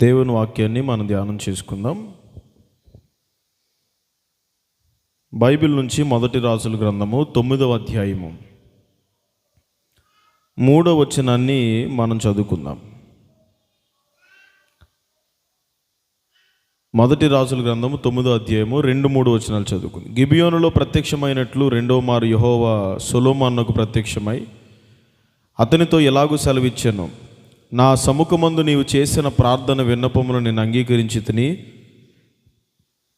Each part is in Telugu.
దేవుని వాక్యాన్ని మనం ధ్యానం చేసుకుందాం. బైబిల్ నుంచి మొదటి రాజుల గ్రంథము తొమ్మిదవ అధ్యాయము. మూడవ వచనాన్ని మనం చదువుకుందాం. మొదటి రాజుల గ్రంథము తొమ్మిదో అధ్యాయము రెండు మూడు వచనాలు చదువుకుంది. గిబియోనులో ప్రత్యక్షమైనట్లు రెండో మారు యహోవా సొలోమాన్నకు ప్రత్యక్షమై అతనితో ఎలాగూ సెలవిచ్చాను. నా సముఖమందు నీవు చేసిన ప్రార్థన విన్నపములు నేను అంగీకరించి తిని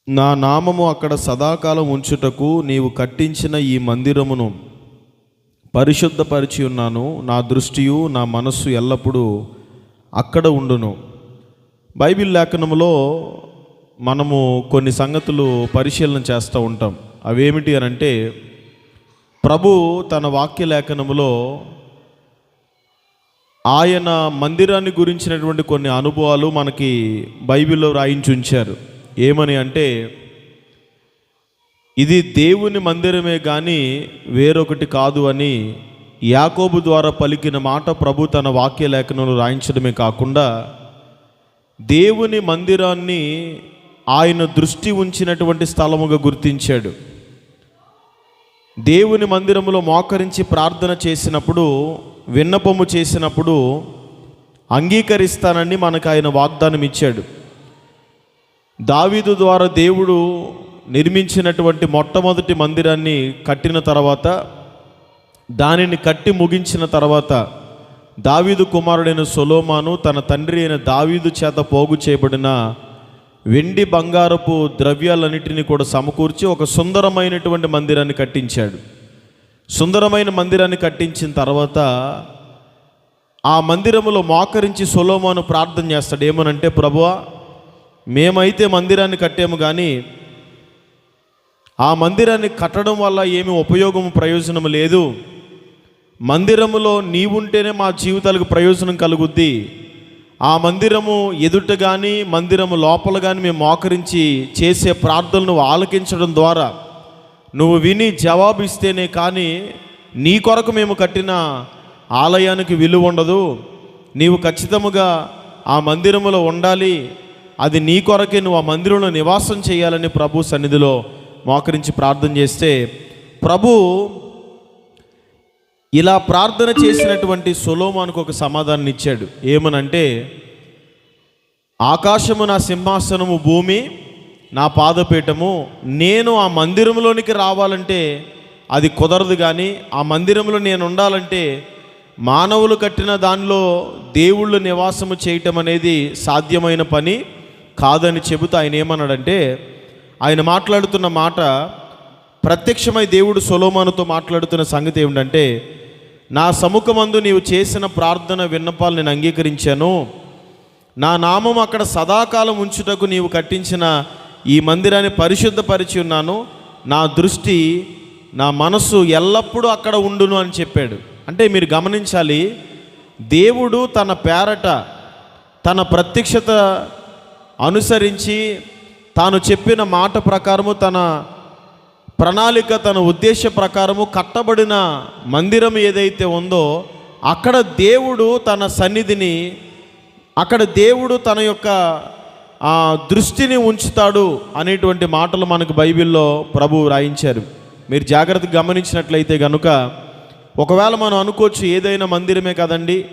నా నామము అక్కడ సదాకాలం ఉంచుటకు నీవు కట్టించిన ఈ మందిరమును పరిశుద్ధపరిచి ఉన్నాను. నా దృష్టియు నా మనస్సు ఎల్లప్పుడూ అక్కడ ఉండును. బైబిల్ లేఖనములో మనము కొన్ని సంగతులు పరిశీలన చేస్తూ ఉంటాం. అవేమిటి అని అంటే ప్రభు తన వాక్య లేఖనములో ఆయన మందిరాన్ని గురించినటువంటి కొన్ని అనుభవాలు మనకి బైబిల్లో రాయించి ఉంచారు. ఏమని అంటే ఇది దేవుని మందిరమే కానీ వేరొకటి కాదు అని యాకోబు ద్వారా పలికిన మాట ప్రభు తన వాక్య లేఖనంలో రాయించడమే కాకుండా దేవుని మందిరాన్ని ఆయన దృష్టి ఉంచినటువంటి స్థలముగా గుర్తించాడు. దేవుని మందిరములో మోకరించి ప్రార్థన చేసినప్పుడు విన్నపము చేసినప్పుడు అంగీకరిస్తానని మనకు ఆయన వాగ్దానం ఇచ్చాడు. దావీదు ద్వారా దేవుడు నిర్మించినటువంటి మొట్టమొదటి మందిరాన్ని కట్టిన తర్వాత దానిని కట్టి ముగించిన తర్వాత దావీదు కుమారుడైన సొలోమాను తన తండ్రి అయిన దావీదు చేత పోగు చేయబడిన వెండి బంగారపు ద్రవ్యాలన్నిటిని కూడా సమకూర్చి ఒక సుందరమైనటువంటి మందిరాన్ని కట్టించాడు. సుందరమైన మందిరాన్ని కట్టించిన తర్వాత ఆ మందిరములో మోకరించి సొలోమోను ప్రార్థన చేస్తాడు. ఏమనంటే ప్రభువా మేమైతే మందిరాన్ని కట్టాము కానీ ఆ మందిరాన్ని కట్టడం వల్ల ఏమి ఉపయోగం ప్రయోజనం లేదు. మందిరములో నీవుంటేనే మా జీవితాలకు ప్రయోజనం కలుగుద్ది. ఆ మందిరము ఎదుట కానీ మందిరము లోపల కానీ మేము మోకరించి చేసే ప్రార్థనలు ఆలకించడం ద్వారా నువ్వు విని జవాబు ఇస్తేనే కానీ నీ కొరకు మేము కట్టిన ఆలయానికి విలువ ఉండదు. నీవు ఖచ్చితముగా ఆ మందిరములో ఉండాలి. అది నీ కొరకే నువ్వు ఆ మందిరంలో నివాసం చేయాలని ప్రభు సన్నిధిలో మోకరించి ప్రార్థన చేస్తే ప్రభు ఇలా ప్రార్థన చేసినటువంటి సొలోమానుకు ఒక సమాధానం ఇచ్చాడు. ఏమనంటే ఆకాశము నా సింహాసనము భూమి నా పాదపీఠము నేను ఆ మందిరంలోనికి రావాలంటే అది కుదరదు కానీ ఆ మందిరంలో నేను ఉండాలంటే మానవులు కట్టిన దానిలో దేవుళ్ళు నివాసము చేయటం అనేది సాధ్యమైన పని కాదని చెబుతూ ఆయన ఏమన్నాడంటే ఆయన మాట్లాడుతున్న మాట ప్రత్యక్షమై దేవుడు సొలోమానుతో మాట్లాడుతున్న సంగతి ఏమిటంటే నా సముఖమందు నీవు చేసిన ప్రార్థన విన్నపాలు నేను అంగీకరించాను. నా నామం అక్కడ సదాకాలం ఉంచుటకు నీవు కట్టించిన ఈ మందిరాన్ని పరిశుద్ధపరిచి ఉన్నాను. నా దృష్టి నా మనస్సు ఎల్లప్పుడూ అక్కడ ఉండును అని చెప్పాడు. అంటే మీరు గమనించాలి దేవుడు తన పేరట తన ప్రత్యక్షత అనుసరించి తాను చెప్పిన మాట ప్రకారము తన ప్రణాళిక తన ఉద్దేశ ప్రకారము కట్టబడిన మందిరం ఏదైతే ఉందో అక్కడ దేవుడు తన సన్నిధిని అక్కడ దేవుడు తన యొక్క ఆ దృష్టిని ఉంచుతాడు అనేటువంటి మాటలు మనకు బైబిల్లో ప్రభు రాయించారు. మీరు జాగ్రత్తగా గమనించినట్లయితే కనుక ఒకవేళ మనం అనుకోవచ్చు ఏదైనా మందిరమే కదండి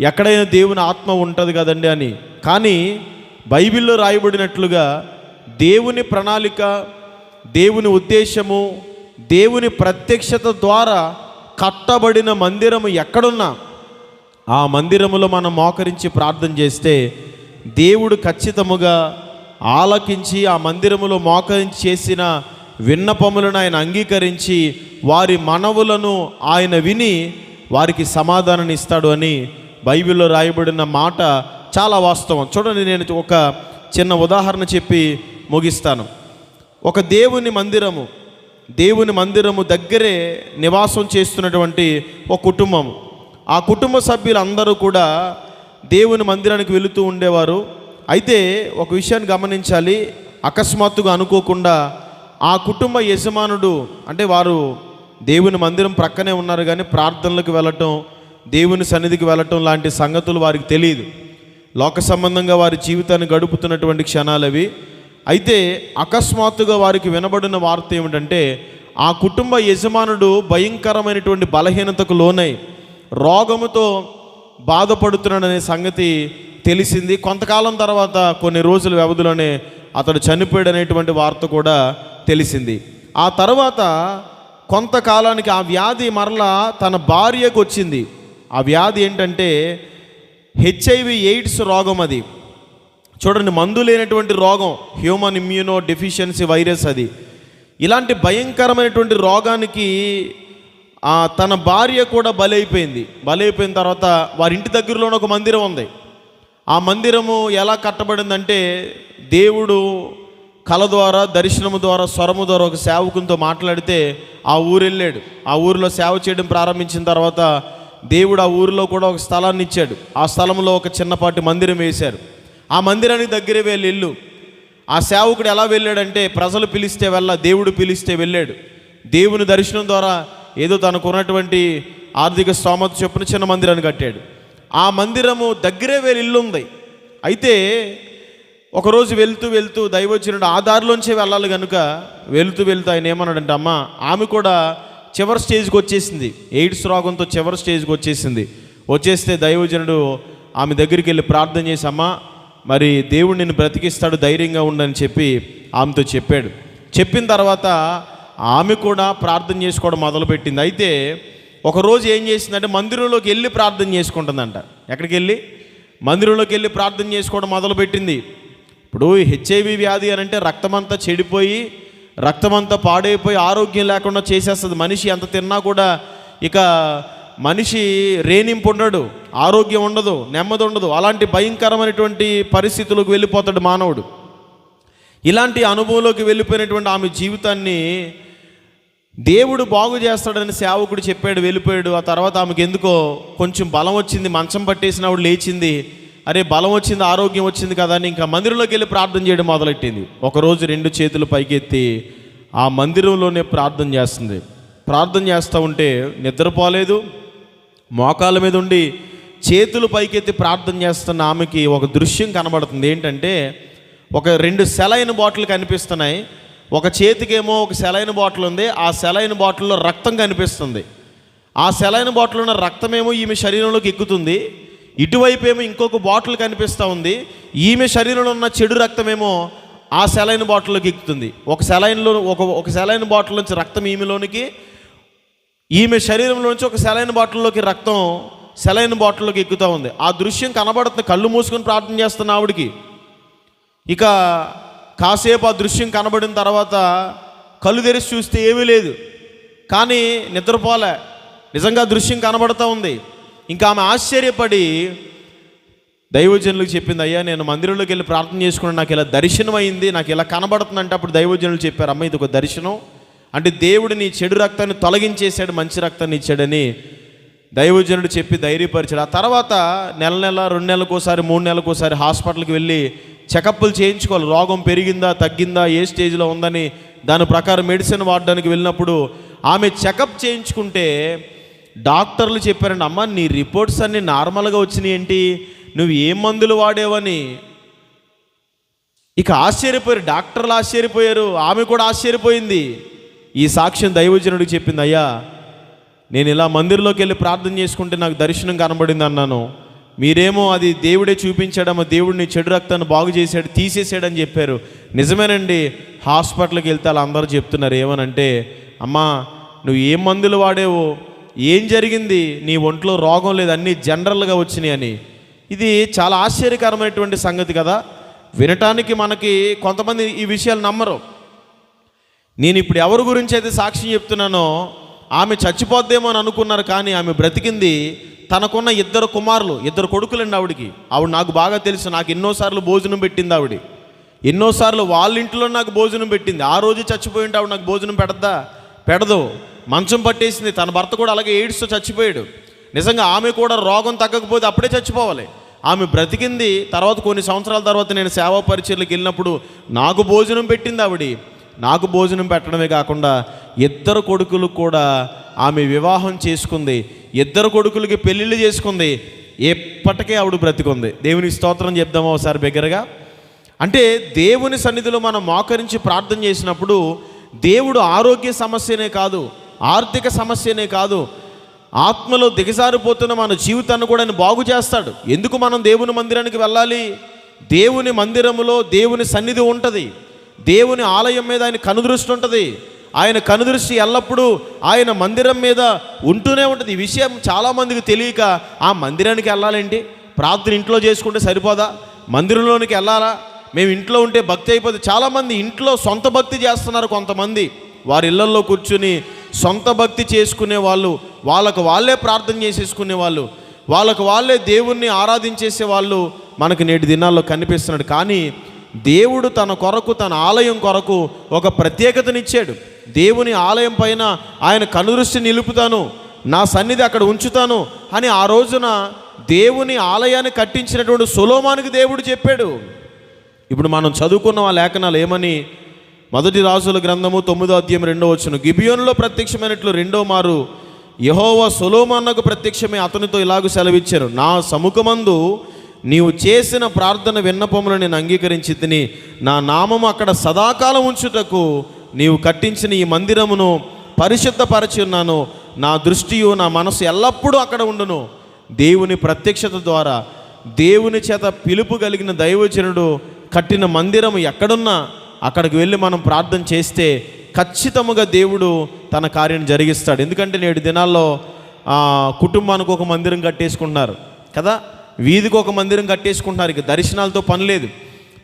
ఎక్కడైనా దేవుని ఆత్మ ఉంటుంది కదండి అని. కానీ బైబిల్లో రాయబడినట్లుగా దేవుని ప్రణాళిక దేవుని ఉద్దేశము దేవుని ప్రత్యక్షత ద్వారా కట్టబడిన మందిరము ఎక్కడున్నా ఆ మందిరములో మనం మోకరించి ప్రార్థన చేస్తే దేవుడు ఖచ్చితముగా ఆలకించి ఆ మందిరములో మోకరించి చేసిన విన్నపములను ఆయన అంగీకరించి వారి మనవులను ఆయన విని వారికి సమాధానం ఇస్తాడు అని బైబిల్లో రాయబడిన మాట చాలా వాస్తవం. చూడండి నేను ఒక చిన్న ఉదాహరణ చెప్పి ముగిస్తాను. ఒక దేవుని మందిరము దేవుని మందిరము దగ్గరే నివాసం చేస్తున్నటువంటి ఒక కుటుంబం ఆ కుటుంబ సభ్యులందరూ కూడా దేవుని మందిరానికి వెళుతూ ఉండేవారు. అయితే ఒక విషయాన్ని గమనించాలి. అకస్మాత్తుగా అనుకోకుండా ఆ కుటుంబ యజమానుడు అంటే వారు దేవుని మందిరం ప్రక్కనే ఉన్నారు కానీ ప్రార్థనలకు వెళ్ళటం దేవుని సన్నిధికి వెళ్ళటం లాంటి సంగతులు వారికి తెలియదు. లోక సంబంధంగా వారి జీవితాన్ని గడుపుతున్నటువంటి క్షణాలు అవి. అయితే అకస్మాత్తుగా వారికి వినబడిన వార్త ఏమిటంటే ఆ కుటుంబ యజమానుడు భయంకరమైనటువంటి బలహీనతకు లోనై రోగముతో బాధపడుతున్నాడనే సంగతి తెలిసింది. కొంతకాలం తర్వాత కొన్ని రోజుల వ్యవధిలోనే అతడు చనిపోయాడనేటువంటి వార్త కూడా తెలిసింది. ఆ తర్వాత కొంతకాలానికి ఆ వ్యాధి మరలా తన భార్యకు వచ్చింది. ఆ వ్యాధి ఏంటంటే హెచ్ఐవి ఎయిడ్స్ రోగం అది. చూడండి మందు లేనటువంటి రోగం హ్యూమన్ ఇమ్యూనో డెఫిషియన్సీ వైరస్ అది. ఇలాంటి భయంకరమైనటువంటి రోగానికి తన భార్య కూడా బలైపోయింది. బలైపోయిన తర్వాత వారి ఇంటి దగ్గరలోనే ఒక మందిరం ఉంది. ఆ మందిరము ఎలా కట్టబడిందంటే దేవుడు కళ ద్వారా దర్శనము ద్వారా స్వరము ద్వారా ఒక సేవకునితో మాట్లాడితే ఆ ఊరు వెళ్ళాడు ఆ ఊరిలో సేవ చేయడం ప్రారంభించిన తర్వాత దేవుడు ఆ ఊరిలో కూడా ఒక స్థలాన్ని ఇచ్చాడు. ఆ స్థలంలో ఒక చిన్నపాటి మందిరం వేశారు. ఆ మందిరానికి దగ్గరే వెళ్ళి ఇల్లు ఆ సేవకుడు ఎలా వెళ్ళాడంటే ప్రజలు పిలిస్తే వెళ్ళ దేవుడు పిలిస్తే వెళ్ళాడు. దేవుని దర్శనం ద్వారా ఏదో తనకున్నటువంటి ఆర్థిక స్తోమత చొప్పున చిన్న మందిరాన్ని కట్టాడు. ఆ మందిరము దగ్గరే వేలు ఇల్లు ఉంది. అయితే ఒకరోజు వెళ్తూ వెళ్తూ దైవజనుడు ఆ దారిలోంచే వెళ్ళాలి కనుక వెళ్తూ వెళ్తూ ఆయన ఏమన్నాడంటే అమ్మ ఆమె కూడా చివరి స్టేజ్కి వచ్చేసింది. ఎయిడ్స్ రోగంతో చివరి స్టేజ్కి వచ్చేసింది. వచ్చేస్తే దైవజనుడు ఆమె దగ్గరికి వెళ్ళి ప్రార్థన చేసి మరి దేవుడు నిన్ను బ్రతికిస్తాడు ధైర్యంగా ఉండని చెప్పి ఆమెతో చెప్పాడు. చెప్పిన తర్వాత ఆమె కూడా ప్రార్థన చేసుకోవడం మొదలుపెట్టింది. అయితే ఒకరోజు ఏం చేసిందంటే మందిరంలోకి వెళ్ళి ప్రార్థన చేసుకుంటుందంట. ఎక్కడికి వెళ్ళి? మందిరంలోకి వెళ్ళి ప్రార్థన చేసుకోవడం మొదలుపెట్టింది. ఇప్పుడు హెచ్ఐవి వ్యాధి అని అంటే రక్తమంతా చెడిపోయి రక్తమంతా పాడైపోయి ఆరోగ్యం లేకుండా చేసేస్తుంది. మనిషి ఎంత తిన్నా కూడా ఇక మనిషి రేనింపు ఉండడు ఆరోగ్యం ఉండదు నెమ్మది ఉండదు. అలాంటి భయంకరమైనటువంటి పరిస్థితులకు వెళ్ళిపోతాడు మానవుడు. ఇలాంటి అనుభవంలోకి వెళ్ళిపోయినటువంటి ఆమె జీవితాన్ని దేవుడు బాగు చేస్తాడని సేవకుడు చెప్పాడు వెళ్ళిపోయాడు. ఆ తర్వాత ఆమెకు ఎందుకో కొంచెం బలం వచ్చింది మంచం పట్టేసినప్పుడు లేచింది. అరే బలం వచ్చింది ఆరోగ్యం వచ్చింది కదా అని ఇంకా మందిరంలోకి వెళ్ళి ప్రార్థన చేయడం మొదలెట్టింది. ఒకరోజు రెండు చేతులు పైకెత్తి ఆ మందిరంలోనే ప్రార్థన చేస్తుంది. ప్రార్థన చేస్తూ ఉంటే నిద్రపోలేదు మోకాల మీద ఉండి చేతులు పైకెత్తి ప్రార్థన చేస్తున్న ఆమెకి ఒక దృశ్యం కనబడుతుంది. ఏంటంటే ఒక రెండు సెలైన బాటిల్ కనిపిస్తున్నాయి. ఒక చేతికేమో ఒక సెలైన బాటిల్ ఉంది ఆ సెలైన బాటిల్లో రక్తం కనిపిస్తుంది. ఆ సెలైన బాటిల్ ఉన్న రక్తమేమో ఈమె శరీరంలోకి ఎక్కుతుంది ఇటువైపు ఏమో ఇంకొక బాటిల్ కనిపిస్తూ ఉంది ఈమె శరీరంలో ఉన్న చెడు రక్తమేమో ఆ సెలైన బాటిల్లోకి ఎక్కుతుంది. ఒక సెలైన్లో ఒక ఒక సెలైన బాటిల్ నుంచి రక్తం ఈమెలోనికి ఈమె శరీరంలో నుంచి ఒక సెలైన్ బాటిల్లోకి రక్తం సెలైన్ బాటిల్లోకి ఎక్కుతూ ఉంది. ఆ దృశ్యం కనబడుతుంది కళ్ళు మూసుకొని ప్రార్థన చేస్తున్న ఆవిడికి. ఇక కాసేపు ఆ దృశ్యం కనబడిన తర్వాత కళ్ళు తెరిచి చూస్తే ఏమీ లేదు. కానీ నిద్రపోలే. నిజంగా దృశ్యం కనబడుతూ ఉంది. ఇంకా ఆమె ఆశ్చర్యపడి దైవజనులకు చెప్పింది అయ్యా నేను మందిరంలోకి వెళ్ళి ప్రార్థన చేసుకుని నాకు ఇలా దర్శనం అయింది. నాకు ఇలా కనబడుతుందంటే అప్పుడు దైవజనులు చెప్పారు అమ్మ ఇది ఒక దర్శనం. అంటే దేవుడు నీ చెడు రక్తాన్ని తొలగించేశాడు మంచి రక్తాన్ని ఇచ్చాడని దైవజనుడు చెప్పి ధైర్యపరిచాడు. ఆ తర్వాత నెల నెల రెండు నెలలకోసారి మూడు నెలలకోసారి హాస్పిటల్కి వెళ్ళి చెకప్లు చేయించుకోవాలి. రోగం పెరిగిందా తగ్గిందా ఏ స్టేజ్లో ఉందని దాని ప్రకారం మెడిసిన్ వాడడానికి వెళ్ళినప్పుడు ఆమె చెకప్ చేయించుకుంటే డాక్టర్లు చెప్పారండి అమ్మ నీ రిపోర్ట్స్ అన్నీ నార్మల్గా వచ్చినాయి ఏంటి? నువ్వు ఏ మందులు వాడేవని? ఇక ఆశ్చర్యపోయారు డాక్టర్లు ఆశ్చర్యపోయారు ఆమె కూడా ఆశ్చర్యపోయింది. ఈ సాక్ష్యం దైవజనుడికి చెప్పింది అయ్యా నేను ఇలా మందిరంలోకి వెళ్ళి ప్రార్థన చేసుకుంటే నాకు దర్శనం కనబడింది అన్నాను. మీరేమో అది దేవుడే చూపించాడమ్మా దేవుడిని చెడు రక్తాన్ని బాగు చేశాడు తీసేసాడని చెప్పారు. నిజమేనండి హాస్పిటల్కి వెళ్తే అలా అందరూ చెప్తున్నారు ఏమనంటే అమ్మా నువ్వు ఏం మందులు వాడేవో? ఏం జరిగింది? నీ ఒంట్లో రోగం లేదు అన్నీ జనరల్గా వచ్చినాయి అని. ఇది చాలా ఆశ్చర్యకరమైనటువంటి సంగతి కదా. వినటానికి మనకి కొంతమంది ఈ విషయాలు నమ్మరు. నేను ఇప్పుడు ఎవరి గురించి అయితే సాక్ష్యం చెప్తున్నానో ఆమె చచ్చిపోద్దేమో అని అనుకున్నారు కానీ ఆమె బ్రతికింది తనకున్న ఇద్దరు కుమారులు ఇద్దరు కొడుకులండి ఆవిడికి. ఆవిడ నాకు బాగా తెలుసు నాకు ఎన్నోసార్లు భోజనం పెట్టింది ఆవిడ. ఎన్నోసార్లు వాళ్ళ ఇంట్లో నాకు భోజనం పెట్టింది. ఆ రోజు చచ్చిపోయింటే ఆవిడ నాకు భోజనం పెడద్దా? పెడదు. మంచం పట్టేసింది. తన భర్త కూడా అలాగే ఎయిడ్స్తో చచ్చిపోయాడు. నిజంగా ఆమె కూడా రోగం తగ్గకపోతే అప్పుడే చచ్చిపోవాలి. ఆమె బ్రతికింది. తర్వాత కొన్ని సంవత్సరాల తర్వాత నేను సేవా పరిచయలకు వెళ్ళినప్పుడు నాకు భోజనం పెట్టింది ఆవిడ. నాకు భోజనం పెట్టడమే కాకుండా ఇద్దరు కొడుకులు కూడా ఆమె వివాహం చేసుకుంది. ఇద్దరు కొడుకులకి పెళ్ళిళ్ళు చేసుకుంది. ఎప్పటికే ఆవిడ బ్రతికుంది. దేవుని స్తోత్రం చెప్దామా ఒకసారి దగ్గరగా అంటే దేవుని సన్నిధిలో మనం మోకరించి ప్రార్థన చేసినప్పుడు దేవుడు ఆరోగ్య సమస్యనే కాదు ఆర్థిక సమస్యనే కాదు ఆత్మలో దిగజారిపోతున్న మన జీవితాన్ని కూడా ఆయన బాగు చేస్తాడు. ఎందుకు మనం దేవుని మందిరానికి వెళ్ళాలి? దేవుని మందిరములో దేవుని సన్నిధి ఉంటుంది. దేవుని ఆలయం మీద ఆయన కనుదృష్టి ఉంటుంది. ఆయన కనుదృష్టి ఎల్లప్పుడూ ఆయన మందిరం మీద ఉంటూనే ఉంటుంది. ఈ విషయం చాలామందికి తెలియక ఆ మందిరానికి వెళ్ళాలేంటి? ప్రార్థన ఇంట్లో చేసుకుంటే సరిపోదా? మందిరంలోనికి వెళ్ళాలా? మేము ఇంట్లో ఉంటే భక్తి అయిపోతే చాలామంది ఇంట్లో సొంత భక్తి చేస్తున్నారు కొంతమంది. వారి ఇళ్ళలో కూర్చుని సొంత భక్తి చేసుకునే వాళ్ళు వాళ్ళకు వాళ్ళే ప్రార్థన చేసేసుకునే వాళ్ళు వాళ్ళకు వాళ్ళే దేవుణ్ణి ఆరాధించేసే వాళ్ళు మనకు నేటి దినాల్లో కనిపిస్తున్నాడు. కానీ దేవుడు తన కొరకు తన ఆలయం కొరకు ఒక ప్రత్యేకతనిచ్చాడు. దేవుని ఆలయం పైన ఆయన కనుదృష్టి నిలుపుతాను నా సన్నిధి అక్కడ ఉంచుతాను అని ఆ రోజున దేవుని ఆలయాన్ని కట్టించినటువంటి సులోమానికి దేవుడు చెప్పాడు. ఇప్పుడు మనం చదువుకున్న ఆ లేఖనాలు ఏమని? మొదటి రాజుల గ్రంథము తొమ్మిదో అధ్యాయం రెండో వచ్చును గిబియోన్లో ప్రత్యక్షమైనట్లు రెండో మారు యహోవ సులోమాన్నకు ప్రత్యక్షమే అతనితో ఇలాగ సెలవిచ్చారు. నా సముఖమందు నీవు చేసిన ప్రార్థన విన్నపములు నేను అంగీకరించి తిని నా నామము అక్కడ సదాకాలం ఉంచుటకు నీవు కట్టించిన ఈ మందిరమును పరిశుద్ధపరచి ఉన్నాను నా దృష్టియు నా మనసు ఎల్లప్పుడూ అక్కడ ఉండును. దేవుని ప్రత్యక్షత ద్వారా దేవుని చేత పిలుపు కలిగిన దైవజనుడు కట్టిన మందిరం ఎక్కడున్నా అక్కడికి వెళ్ళి మనం ప్రార్థన చేస్తే ఖచ్చితముగా దేవుడు తన కార్యం జరిగిస్తాడు. ఎందుకంటే నేడు దినాల్లో కుటుంబానికి ఒక మందిరం కట్టేసుకుంటున్నారు. కదా? వీధికి ఒక మందిరం కట్టేసుకుంటున్నారు. ఇక దర్శనాలతో పని లేదు.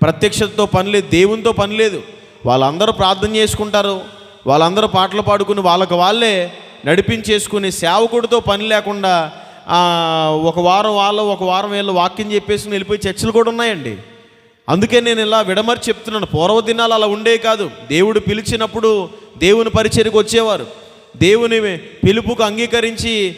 ప్రత్యక్షతతో పని లేదు. దేవునితో పని లేదు. వాళ్ళందరూ ప్రార్థన చేసుకుంటారు. వాళ్ళందరూ పాటలు పాడుకుని వాళ్ళకి వాళ్ళే నడిపించేసుకుని సేవకుడితో పని లేకుండా ఒక వారం వాళ్ళు ఒక వారం వీళ్ళు వాక్యం చెప్పేసి వెళ్ళిపోయి చర్చలు కూడా ఉన్నాయండి. అందుకే నేను ఇలా విడమరి చెప్తున్నాను. పూర్వ దినాలు అలా ఉండే కాదు. దేవుడు పిలిచినప్పుడు దేవుని పరిచయకు వచ్చేవారు. దేవుని పిలుపుకు అంగీకరించి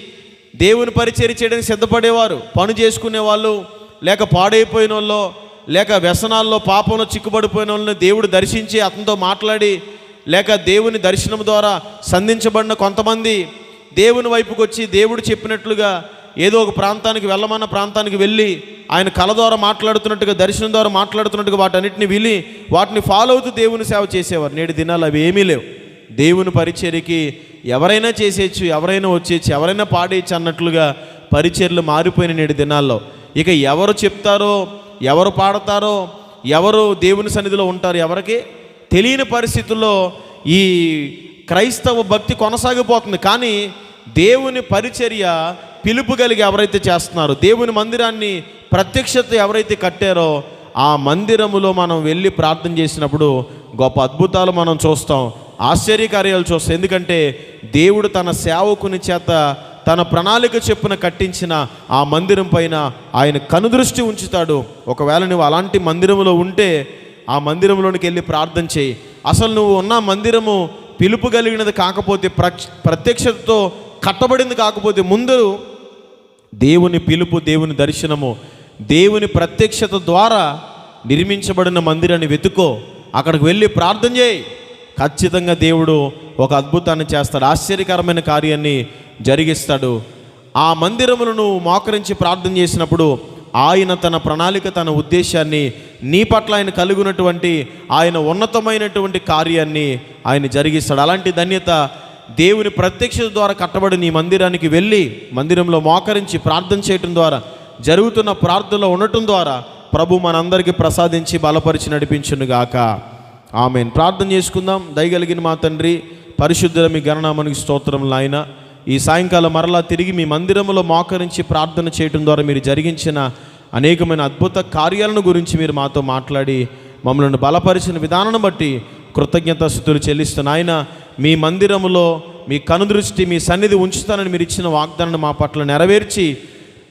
దేవుని పరిచయం చేయడానికి సిద్ధపడేవారు పని చేసుకునే వాళ్ళు లేక పాడైపోయిన వాళ్ళు లేక వ్యసనాల్లో పాపంలో చిక్కుబడిపోయిన వాళ్ళని దేవుడు దర్శించి అతనితో మాట్లాడి లేక దేవుని దర్శనం ద్వారా సంధించబడిన కొంతమంది దేవుని వైపుకు వచ్చి దేవుడు చెప్పినట్లుగా ఏదో ఒక ప్రాంతానికి వెళ్ళమన్న ప్రాంతానికి వెళ్ళి ఆయన కళ ద్వారా మాట్లాడుతున్నట్టుగా దర్శనం ద్వారా మాట్లాడుతున్నట్టుగా వాటన్నిటిని విని వాటిని ఫాలో అవుతూ దేవుని సేవ చేసేవారు. నేటి దినాలు అవి ఏమీ లేవు. దేవుని పరిచర్యకి ఎవరైనా చేసేయచ్చు ఎవరైనా వచ్చేయచ్చు ఎవరైనా పాడేయచ్చు అన్నట్లుగా పరిచర్లు మారిపోయిన నేటి దినాల్లో. ఇక ఎవరు చెప్తారో ఎవరు పాడతారో ఎవరు దేవుని సన్నిధిలో ఉంటారు ఎవరికి తెలియని పరిస్థితుల్లో ఈ క్రైస్తవ భక్తి కొనసాగిపోతుంది. కానీ దేవుని పరిచర్య పిలుపు కలిగి ఎవరైతే చేస్తున్నారో దేవుని మందిరాన్ని ప్రత్యక్షత ఎవరైతే కట్టారో ఆ మందిరములో మనం వెళ్ళి ప్రార్థన చేసినప్పుడు గొప్ప అద్భుతాలు మనం చూస్తాం. ఆశ్చర్యకార్యాలు చూస్తాం ఎందుకంటే దేవుడు తన సేవకుని చేత తన ప్రణాళిక చెప్పున కట్టించిన ఆ మందిరం పైన ఆయన కనుదృష్టి ఉంచుతాడు. ఒకవేళ నువ్వు అలాంటి మందిరంలో ఉంటే ఆ మందిరంలోనికి వెళ్ళి ప్రార్థన చేయి. అసలు నువ్వు ఉన్న మందిరము పిలుపు కలిగినది కాకపోతే ప్రక్ష ప్రత్యక్షతతో కట్టబడింది కాకపోతే ముందు దేవుని పిలుపు దేవుని దర్శనము దేవుని ప్రత్యక్షత ద్వారా నిర్మించబడిన మందిరాన్ని వెతుకో. అక్కడికి వెళ్ళి ప్రార్థన చేయి. ఖచ్చితంగా దేవుడు ఒక అద్భుతాన్ని చేస్తాడు ఆశ్చర్యకరమైన కార్యాన్ని జరిగిస్తాడు. ఆ మందిరమును నువ్వు మోకరించి ప్రార్థన చేసినప్పుడు ఆయన తన ప్రణాళిక తన ఉద్దేశాన్ని నీ పట్ల ఆయన కలిగినటువంటి ఆయన ఉన్నతమైనటువంటి కార్యాన్ని ఆయన జరిగిస్తాడు. అలాంటి ధన్యత దేవుని ప్రత్యక్షత ద్వారా కట్టబడి నీ మందిరానికి వెళ్ళి మందిరంలో మోకరించి ప్రార్థన చేయటం ద్వారా జరుగుతున్న ప్రార్థనలో ఉండటం ద్వారా ప్రభు మనందరికీ ప్రసాదించి బలపరిచి నడిపించునుగాక. ఆమెన్. ప్రార్థన చేసుకుందాం. దయగలిగిన మా తండ్రి పరిశుద్ధుల మీ గణనామానికి స్తోత్రం నాయన. ఈ సాయంకాలం మరలా తిరిగి మీ మందిరంలో మోకరించి ప్రార్థన చేయటం ద్వారా మీరు జరిగించిన అనేకమైన అద్భుత కార్యాలను గురించి మీరు మాతో మాట్లాడి మమ్మల్ని బలపరిచిన విధానం బట్టి కృతజ్ఞతాస్థుతులు చెల్లిస్తున్న ఆయన మీ మందిరములో మీ కనుదృష్టి మీ సన్నిధి ఉంచుతానని మీరు ఇచ్చిన వాగ్దానాన్ని మా పట్ల నెరవేర్చి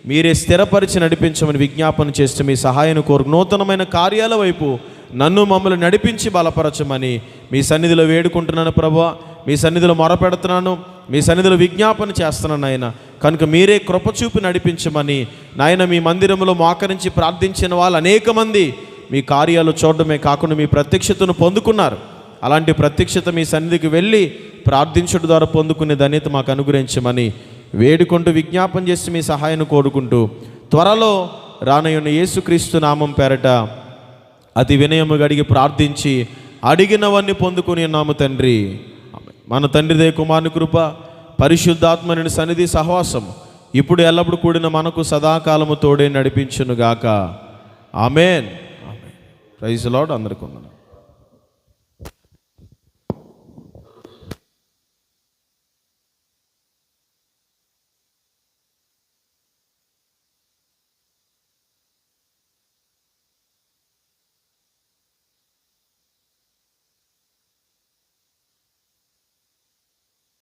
మీరే స్థిరపరిచి నడిపించమని విజ్ఞాపన చేస్తూ మీ సహాయాన్ని కోరు నూతనమైన కార్యాల వైపు నన్ను మమ్మల్ని నడిపించి బలపరచమని మీ సన్నిధిలో వేడుకుంటున్నాను ప్రభా మీ సన్నిధిలో మొరపెడుతున్నాను. మీ సన్నిధిలో విజ్ఞాపన చేస్తున్నాను ఆయన కనుక మీరే కృపచూపు నడిపించమని నాయన మీ మందిరంలో మోకరించి ప్రార్థించిన వాళ్ళు అనేక మంది మీ కార్యాలు చూడడమే కాకుండా మీ ప్రత్యక్షతను పొందుకున్నారు. అలాంటి ప్రత్యక్షత మీ సన్నిధికి వెళ్ళి ప్రార్థించడం ద్వారా పొందుకునే ధన్యత మాకు అనుగ్రహించమని వేడుకుంటూ విజ్ఞాపన చేసి మీ సహాయాన్ని కోరుకుంటూ త్వరలో రానయ్యున్న యేసుక్రీస్తు నామం పేరట అతి వినయము గడిగి ప్రార్థించి అడిగినవన్నీ పొందుకుని ఉన్నాము తండ్రి. మన తండ్రిదే కుమారుని కృప పరిశుద్ధాత్మని సన్నిధి సహవాసం ఇప్పుడు ఎల్లప్పుడు కూడిన మనకు సదాకాలము తోడే నడిపించునుగాక. ఆమెన్. ప్రైజ్ లాడ్ అందరికీ ఉన్నాను